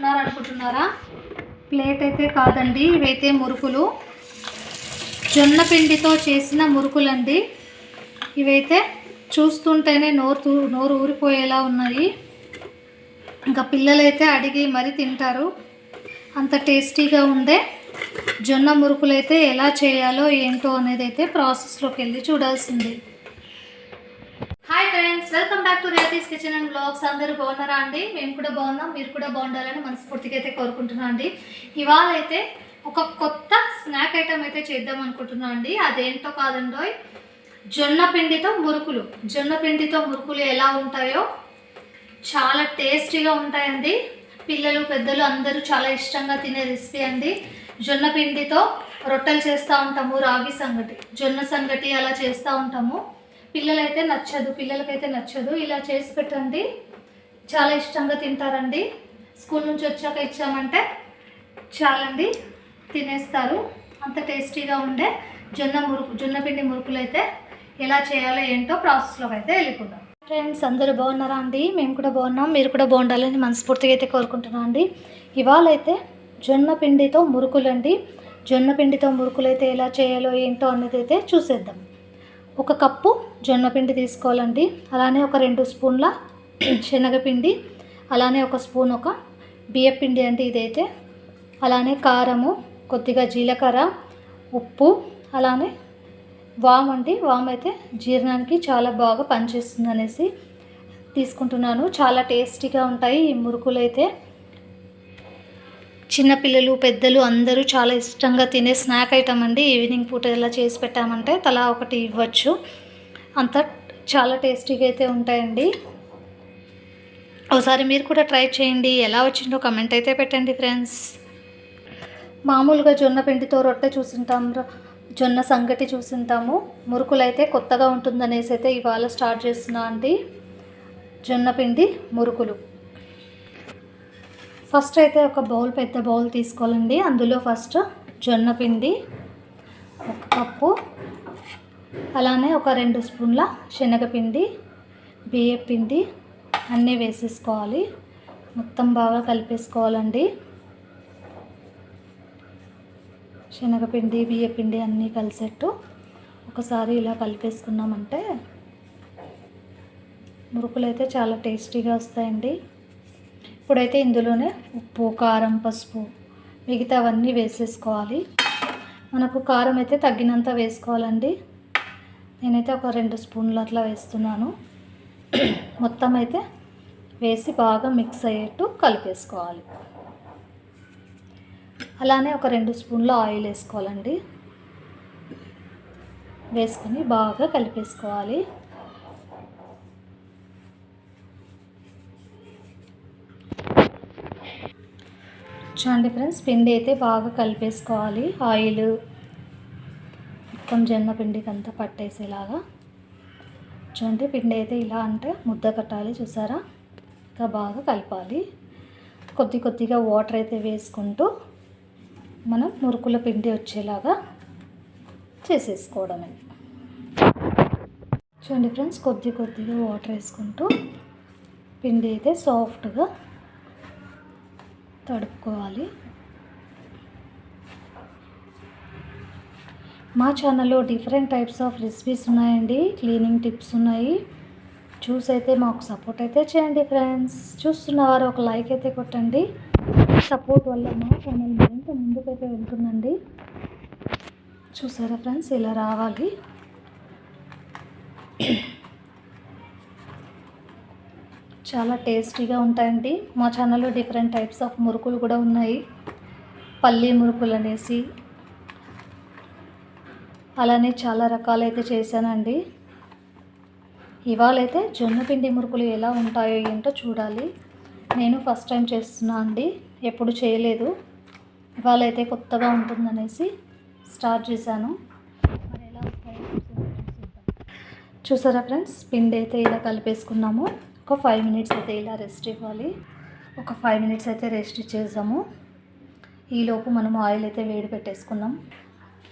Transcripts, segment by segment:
చేస్తున్నారు అనుకుంటున్నారా ప్లేట్ అయితే కాదండి ఇవైతే మురుకులు. జొన్న పిండితో చేసిన మురుకులండి. ఇవైతే చూస్తుంటేనే నోరు తూ- నోరు ఊరిపోయేలా ఉన్నాయి. ఇంకా పిల్లలైతే అడిగి మరీ తింటారు. అంత టేస్టీగా ఉండే జొన్న మురుకులు అయితే ఎలా చేయాలో ఏంటో అనేది అయితే ప్రాసెస్లోకి వెళ్ళి చూడాల్సింది. బ్యాక్ టు రియాతీస్ కిచెన్ అండ్ బ్లాగ్స్. అందరూ బాగున్నారా అండి? మేము కూడా బాగున్నాం. మీరు కూడా బాగుండాలని మనస్ఫూర్తిగా అయితే కోరుకుంటున్నాం అండి. ఇవాళ అయితే ఒక కొత్త స్నాక్ ఐటమ్ అయితే చేద్దాం అనుకుంటున్నాం అండి. అదేంటో కాదండో జొన్న పిండితో మురుకులు. జొన్న పిండితో మురుకులు ఎలా ఉంటాయో చాలా టేస్టీగా ఉంటాయండి. పిల్లలు పెద్దలు అందరూ చాలా ఇష్టంగా తినే రెసిపీ అండి. జొన్న పిండితో రొట్టెలు చేస్తూ ఉంటాము రాగి సంగటి. జొన్న సంగటి అలా చేస్తూ ఉంటాము. పిల్లలైతే నచ్చదు పిల్లలకైతే నచ్చదు. ఇలా చేసి పెట్టండి. చాలా ఇష్టంగా తింటారండి. స్కూల్ నుంచి వచ్చాక ఇచ్చామంటే చాలండి. తినేస్తారు. అంత టేస్టీగా ఉండే జొన్న మురుకు జొన్న పిండి మురుకులు అయితే ఎలా చేయాలో ఏంటో ప్రాసెస్లోకి అయితే వెళ్ళిపోదాం. ఫ్రెండ్స్ అందరూ బాగున్నారా అండి? మేము కూడా బాగున్నాం. మీరు కూడా బాగుండాలని మనస్ఫూర్తిగా అయితే కోరుకుంటున్నాం అండి. ఇవాళ అయితే జొన్న పిండితో మురుకులండి. జొన్న పిండితో మురుకులు అయితే ఎలా చేయాలో ఏంటో అనేది అయితే చూసేద్దాం. ఒక కప్పు జొన్నపిండి తీసుకోవాలండి. అలానే ఒక రెండు స్పూన్ల శనగపిండి అలానే ఒక స్పూన్ ఒక బియ్యపిండి అండి ఇదైతే. అలానే కారము కొద్దిగా జీలకర్ర ఉప్పు అలానే వామ్ అండి. వామ్ అయితే జీర్ణానికి చాలా బాగా పనిచేస్తుంది అనేసి తీసుకుంటున్నాను. చాలా టేస్టీగా ఉంటాయి ఈ మురుకులు అయితే చిన్నపిల్లలు పెద్దలు అందరూ చాలా ఇష్టంగా తినే స్నాక్ ఐటమ్ అండి. ఈవినింగ్ పూట ఇలా చేసి పెట్టామంటే తలా ఒకటి ఇవ్వచ్చు. అంత చాలా టేస్టీగా అయితే ఉంటాయండి. ఒకసారి మీరు కూడా ట్రై చేయండి. ఎలా వచ్చిందో కమెంట్ అయితే పెట్టండి ఫ్రెండ్స్. మామూలుగా జొన్న పిండితో రొట్టె చూసింటాం జొన్న సంగటి చూసింటాము. మురుకులు అయితే కొత్తగా ఉంటుందనేసి అయితే ఇవాళ స్టార్ట్ చేస్తున్నా అండి. జొన్న పిండి మురుకులు. ఫస్ట్ అయితే ఒక బౌల్ పెద్ద బౌల్ తీసుకోవాలండి. అందులో ఫస్ట్ జొన్న పిండి ఒక కప్పు అలానే ఒక రెండు స్పూన్ల శనగపిండి బియ్యపిండి అన్నీ వేసేసుకోవాలి. మొత్తం బాగా కలిపేసుకోవాలండి. శనగపిండి బియ్యపిండి అన్నీ కలిసేట్టు ఒకసారి ఇలా కలిపేసుకున్నామంటే మురుకులు అయితే చాలా టేస్టీగా వస్తాయండి. ఇప్పుడైతే ఇందులోనే ఉప్పు కారం పసుపు మిగతావన్నీ వేసేసుకోవాలి. మనకు కారం అయితే తగ్గినంత వేసుకోవాలండి. నేనైతే ఒక రెండు స్పూన్లు అట్లా వేస్తున్నాను. మొత్తం అయితే వేసి బాగా మిక్స్ అయ్యేట్టు కలిపేసుకోవాలి. అలానే ఒక రెండు స్పూన్లు ఆయిల్ వేసుకోవాలండి. వేసుకొని బాగా కలిపేసుకోవాలి. చూడండి ఫ్రెండ్స్ పిండి అయితే బాగా కలిపేసుకోవాలి. ఆయిల్ మొత్తం జొన్న పిండికి అంతా పట్టేసేలాగా. చూడండి పిండి అయితే ఇలా అంటే ముద్ద కట్టాలి చూసారా? ఇంకా బాగా కలపాలి. కొద్ది కొద్దిగా వాటర్ అయితే వేసుకుంటూ మనం మురుకుల పిండి వచ్చేలాగా చేసేసుకోవడమే. చూడండి ఫ్రెండ్స్ కొద్ది కొద్దిగా వాటర్ వేసుకుంటూ పిండి అయితే సాఫ్ట్గా తడుపుకోవాలి. మా ఛానల్లో డిఫరెంట్ టైప్స్ ఆఫ్ రెసిపీస్ ఉన్నాయండి. క్లీనింగ్ టిప్స్ ఉన్నాయి. చూసి అయితే మాకు సపోర్ట్ అయితే చేయండి ఫ్రెండ్స్. చూస్తున్నవారు ఒక లైక్ అయితే కొట్టండి. సపోర్ట్ వల్ల మా ఛానల్ మరింత ముందుకైతే వెళ్తుందండి. చూసారా ఫ్రెండ్స్? ఇలా రావాలి. చాలా టేస్టీగా ఉంటాయండి. మా ఛానల్లో డిఫరెంట్ టైప్స్ ఆఫ్ మురుకులు కూడా ఉన్నాయి. పల్లీ మురుకులు అనేసి. అలానే చాలా రకాలైతే చేశానండి. ఇవాళైతే జొన్న పిండి మురుకులు ఎలా ఉంటాయో ఏంటో చూడాలి. నేను ఫస్ట్ టైం చేస్తున్నా అండి. ఎప్పుడు చేయలేదు. ఇవాళైతే కొత్తగా ఉంటుందనేసి స్టార్ట్ చేశాను. ఎలా చూసారా ఫ్రెండ్స్ పిండి అయితే ఇలా కలిపేసుకున్నాము. ఒక ఫైవ్ మినిట్స్ అయితే ఇలా రెస్ట్ ఇవ్వాలి. ఒక ఫైవ్ మినిట్స్ అయితే రెస్ట్ ఇచ్చేసాము. ఈలోపు మనం ఆయిల్ అయితే వేడి పెట్టేసుకున్నాం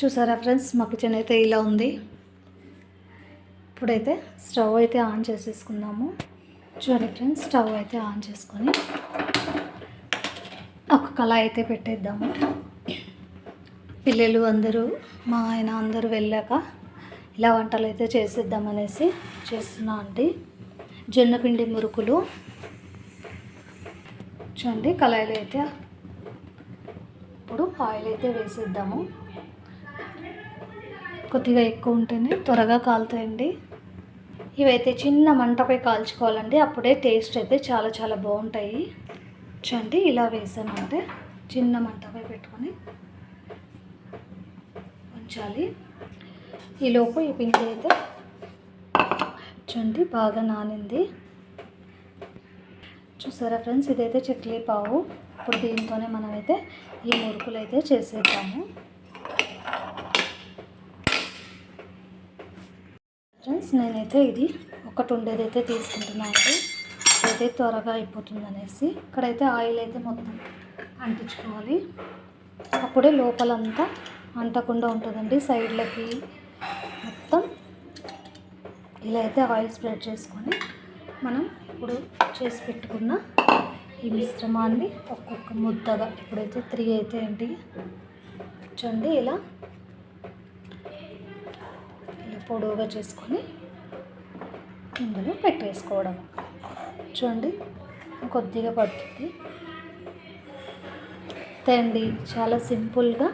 చూసారా ఫ్రెండ్స్ మా కిచెన్ అయితే ఇలా ఉంది. ఇప్పుడైతే స్టవ్ అయితే ఆన్ చేసేసుకుందాము. చూడండి ఫ్రెండ్స్ స్టవ్ అయితే ఆన్ చేసుకొని ఒక కళాయి అయితే పెట్టేద్దాము. పిల్లలు అందరూ మా ఆయన అందరూ వెళ్ళాక ఇలా వంటలు అయితే చేసేద్దామనేసి చేస్తున్నా అండి. జొన్నపిండి మురుకులు. చూడండి కళాయిలో అయితే ఇప్పుడు ఆయిల్ అయితే వేసేద్దాము. కొద్దిగా ఎక్కువ ఉంటేనే త్వరగా కాలుతాయండి. ఇవైతే చిన్న మంటపై కాల్చుకోవాలండి అప్పుడే టేస్ట్ అయితే చాలా చాలా బాగుంటాయి. చూడండి ఇలా వేసామంటే చిన్న మంటపై పెట్టుకొని ఉంచాలి. ఈలోపు ఈ పిండి అయితే చూడండి బాగా నానింది. చూసారా ఫ్రెండ్స్? ఇదైతే చక్లీ పావు. ఇప్పుడు దీంతోనే మనమైతే ఈ మురుకులు అయితే చేసేద్దాము. ఫ్రెండ్స్ నేనైతే ఇది ఒకటి ఉండేదైతే తీసుకుంటున్నాను అండి. అయితే త్వరగా అయిపోతుంది అనేసి ఇక్కడైతే ఆయిల్ అయితే మొత్తం అంటించుకోవాలి. అప్పుడే లోపలంతా అంటకుండా ఉంటుందండి సైడ్లకి ఇలా అయితే ఆయిల్ స్ప్రెడ్ చేసుకొని మనం ఇప్పుడు చేసి పెట్టుకున్న ఈ మిశ్రమాన్ని ఒక్కొక్క ముద్దగా ఇప్పుడైతే త్రీ అయితే ఏంటి? చూడండి ఇలా ఇలా పొడవుగా చేసుకొని ఇందులో పెట్టేసుకోవడం. చూడండి కొద్దిగా పడుతుంది. అండి చాలా సింపుల్గా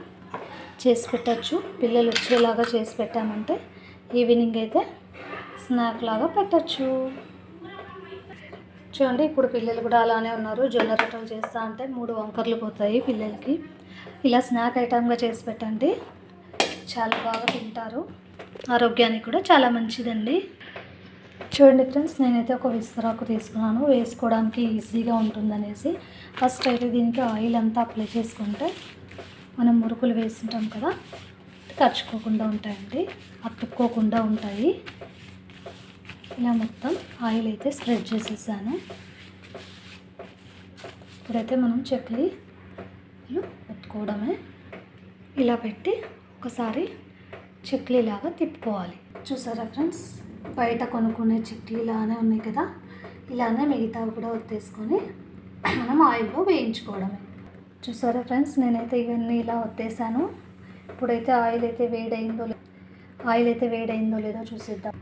చేసి పెట్టచ్చు. పిల్లలు వచ్చేలాగా చేసి పెట్టామంటే ఈవినింగ్ అయితే స్నాక్ లాగా పెట్టచ్చు. చూడండి ఇప్పుడు పిల్లలు కూడా అలానే ఉన్నారు. జొన్న రొట్టెలు చేస్తా అంటే మూడు వంకర్లు పోతాయి పిల్లలకి. ఇలా స్నాక్ ఐటమ్గా చేసి పెట్టండి. చాలా బాగా తింటారు. ఆరోగ్యానికి కూడా చాలా మంచిదండి. చూడండి ఫ్రెండ్స్ నేనైతే ఒక విస్తరాకు తీసుకున్నాను. వేసుకోవడానికి ఈజీగా ఉంటుందనేసి. ఫస్ట్ అయితే దీనికి ఆయిల్ అంతా అప్లై చేసుకుంటే మనం మురుకులు వేసింటాం కదా కరుచుకోకుండా ఉంటాయండి. అతుక్కోకుండా ఉంటాయి. ఇలా మొత్తం ఆయిల్ అయితే స్ప్రెడ్ చేసేసాను. ఇప్పుడైతే మనం చక్లీ ఒత్తుకోవడమే. ఇలా పెట్టి ఒకసారి చక్లీలాగా తిప్పుకోవాలి. చూసారా ఫ్రెండ్స్? బయట కొనుక్కునే చిక్లీ ఇలానే ఉన్నాయి కదా? ఇలానే మిగతావి కూడా ఒత్తేసుకొని మనం ఆయిల్లో వేయించుకోవడమే. చూసారా ఫ్రెండ్స్? నేనైతే ఇవన్నీ ఇలా ఒత్తేసాను. ఇప్పుడైతే ఆయిల్ అయితే వేడైందో ఆయిల్ అయితే వేడైందో లేదో చూసేద్దాం.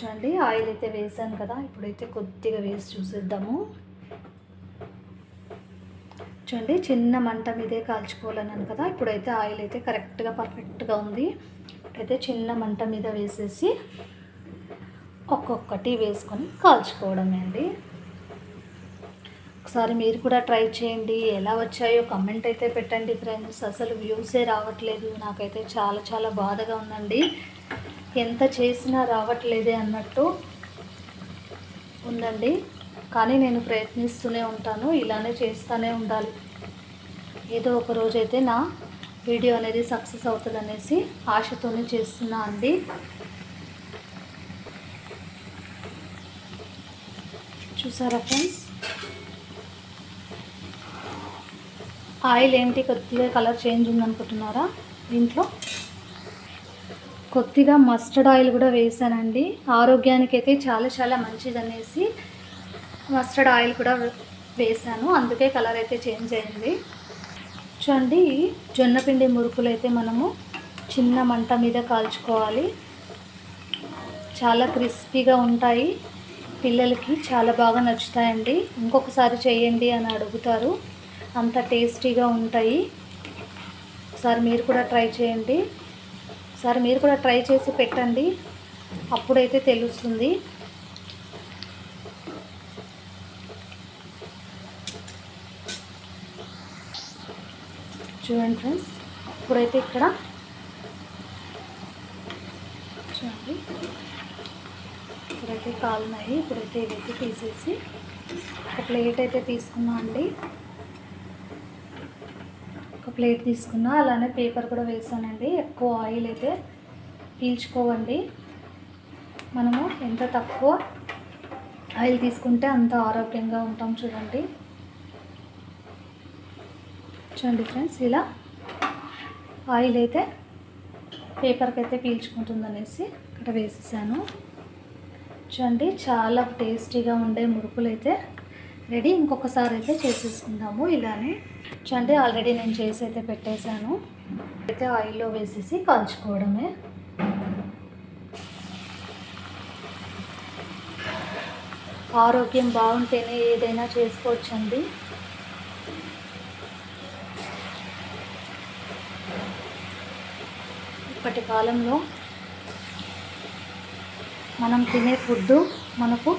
చూడండి ఆయిల్ అయితే వేసాను కదా ఇప్పుడైతే కొద్దిగా వేసి చూసేద్దాము. చూడండి చిన్న మంట మీదే కాల్చుకోవాలన్నాను కదా ఇప్పుడైతే ఆయిల్ అయితే కరెక్ట్గా పర్ఫెక్ట్గా ఉంది. ఇప్పుడైతే చిన్న మంట మీద వేసేసి ఒక్కొక్కటి వేసుకొని కాల్చుకోవడమే అండి. ఒకసారి మీరు కూడా ట్రై చేయండి ఎలా వచ్చాయో కమెంట్ అయితే పెట్టండి ఫ్రెండ్స్. అసలు వ్యూసే రావట్లేదు నాకైతే చాలా చాలా బాధగా ఉందండి. ఎంత చేసినా రావట్లేదే అన్నట్టు ఉందండి. కానీ నేను ప్రయత్నిస్తూనే ఉంటాను ఇలానే చేస్తూనే ఉండాలి. ఏదో ఒక రోజైతే నా వీడియో అనేది సక్సెస్ అవుతుంది అనేసి ఆశతోనే చేస్తున్నా అండి. చూసారా ఫ్రెండ్స్? ఆయిల్ ఏంటి కొద్దిగా కలర్ చేంజ్ ఉందనుకుంటున్నారా దీంట్లో? కొద్దిగా మస్టర్డ్ ఆయిల్ కూడా వేసానండి. ఆరోగ్యానికి అయితే చాలా చాలా మంచిది అనేసి మస్టర్డ్ ఆయిల్ కూడా వేసాను. అందుకే కలర్ అయితే చేంజ్ అయింది. చూడండి జొన్నపిండి మురుకులు అయితే మనము చిన్న మంట మీద కాల్చుకోవాలి. చాలా క్రిస్పీగా ఉంటాయి. పిల్లలకి చాలా బాగా నచ్చుతాయండి. ఇంకొకసారి చేయండి అని అడుగుతారు. అంత టేస్టీగా ఉంటాయి. ఒకసారి మీరు కూడా ట్రై చేయండి. ఒకసారి మీరు కూడా ట్రై చేసి పెట్టండి. అప్పుడైతే తెలుస్తుంది. చూడండి ఫ్రెండ్స్ ఇప్పుడైతే ఇక్కడ చూడండి. ఇప్పుడైతే కాలున్నాయి. ఇప్పుడైతే ఇవైతే తీసేసి ఒక ప్లేట్ అయితే తీసుకున్నాం అండి. ప్లేట్ తీసుకున్నా అలానే పేపర్ కూడా వేసానండి. ఎక్కువ ఆయిల్ అయితే పీల్చుకోవండి. మనము ఎంత తక్కువ ఆయిల్ తీసుకుంటే అంత ఆరోగ్యంగా ఉంటాం చూడండి. చూడండి ఫ్రెండ్స్ ఇలా ఆయిల్ అయితే పేపర్కి అయితే పీల్చుకుంటుందనేసి ఇక్కడ వేసేసాను. చూడండి చాలా టేస్టీగా ఉండే మురుకులు అయితే రెడీ. ఇంకొకసారి అయితే చేసేసుకుందాము ఇలానే. చూడండి ఆల్రెడీ నేను చేసి అయితే పెట్టేశాను. అయితే ఆయిల్లో వేసేసి కాల్చుకోవడమే. ఆరోగ్యం బాగుంటేనే ఏదైనా చేసుకోవచ్చండి. ఇప్పటి కాలంలో మనం తినే ఫుడ్ మనకు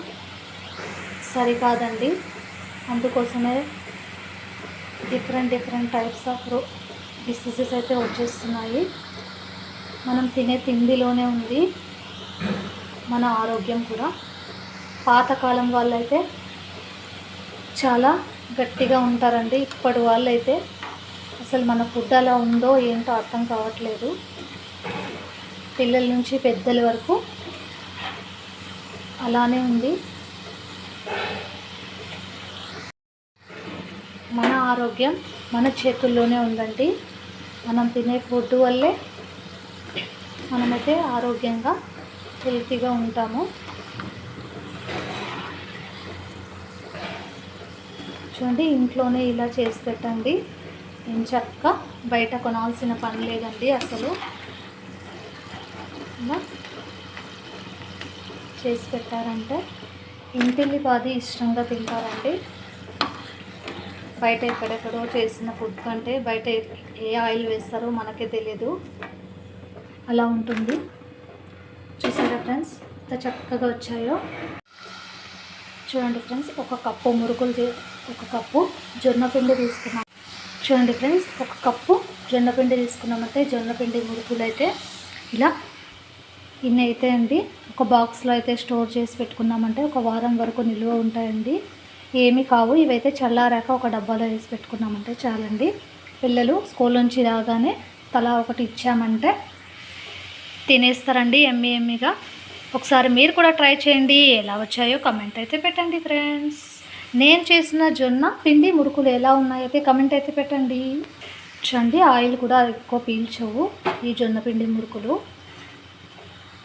సరికాదండి. అందుకోసమే different different types of diseases అయితే వచ్చేస్తున్నాయి. మనం తినే తిండిలోనే ఉంది. మన ఆరోగ్యం కూడా. పాతకాలం వాళ్ళైతే చాలా గట్టిగా ఉంటారండి. ఇప్పటి వాళ్ళైతే అసలు మన ఫుడ్ అలా ఉందో ఏంటో అర్థం కావట్లేదు. పిల్లల నుంచి పెద్దల వరకు అలానే ఉంది మన ఆరోగ్యం మన చేతుల్లోనే ఉందండి. మనం తినే ఫుడ్ వల్లే మనమైతే ఆరోగ్యంగా హెల్తీగా ఉంటాము. చూడండి ఇంట్లోనే ఇలా చేసి పెట్టండి. నేను చక్క బయట కొనాల్సిన పని లేదండి అసలు. ఇలా చేసి పెట్టారంటే ఇంటిల్లి పాది ఇష్టంగా తింటారండి. బయట ఎక్కడెక్కడో చేసిన ఫుడ్ కంటే బయట ఏ ఆయిల్ వేస్తారో మనకే తెలియదు. అలా ఉంటుంది. చూసారా ఫ్రెండ్స్? ఎంత చక్కగా వచ్చాయో. చూడండి ఫ్రెండ్స్ ఒక కప్పు మురుకులు ఒక కప్పు జొన్నపిండి తీసుకున్నాం. చూడండి ఫ్రెండ్స్ ఒక కప్పు జొన్నపిండి తీసుకున్నామంటే జొన్నపిండి మురుకులు అయితే ఇలా ఇన్ని అయితే అండి. ఒక బాక్స్లో అయితే స్టోర్ చేసి పెట్టుకున్నామంటే ఒక వారం వరకు నిల్వ ఉంటాయండి. ఏమీ కావు. ఇవైతే చల్లారాక ఒక డబ్బాలో వేసి పెట్టుకున్నామంటే చాలండి. పిల్లలు స్కూల్ నుంచి రాగానే తలా ఒకటి ఇచ్చామంటే తినేస్తారండి ఎమ్మి ఎమ్మిగా. ఒకసారి మీరు కూడా ట్రై చేయండి. ఎలా వచ్చాయో కమెంట్ అయితే పెట్టండి ఫ్రెండ్స్. నేను చేసిన జొన్న పిండి మురుకులు ఎలా ఉన్నాయైతే కమెంట్ అయితే పెట్టండి. చూడండి ఆయిల్ కూడా ఎక్కువ పీల్చవు ఈ జొన్న పిండి మురుకులు.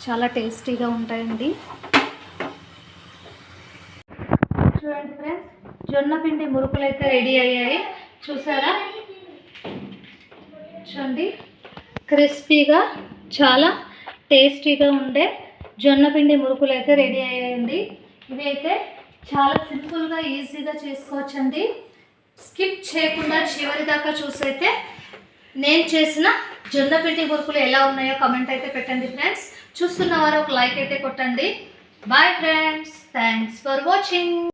చాలా టేస్టీగా ఉంటాయండి చూడండి ఫ్రెండ్స్ జొన్న పిండి మురుకులు అయితే రెడీ అయ్యాయి. చూసారా? చూడండి. క్రిస్పీగా చాలా టేస్టీగా ఉండే జొన్న పిండి మురుకులు అయితే రెడీ అయ్యాయండి ఇవి అయితే చాలా సింపుల్గా ఈజీగా చేసుకోవచ్చండి. స్కిప్ చేయకుండా చివరి దాకా చూసైతే నేను చేసిన జొన్న పిండి మురుకులు ఎలా ఉన్నాయో కమెంట్ అయితే పెట్టండి ఫ్రెండ్స్. చూస్తున్న వారు ఒక లైక్ అయితే కొట్టండి. Bye friends. Thanks for watching.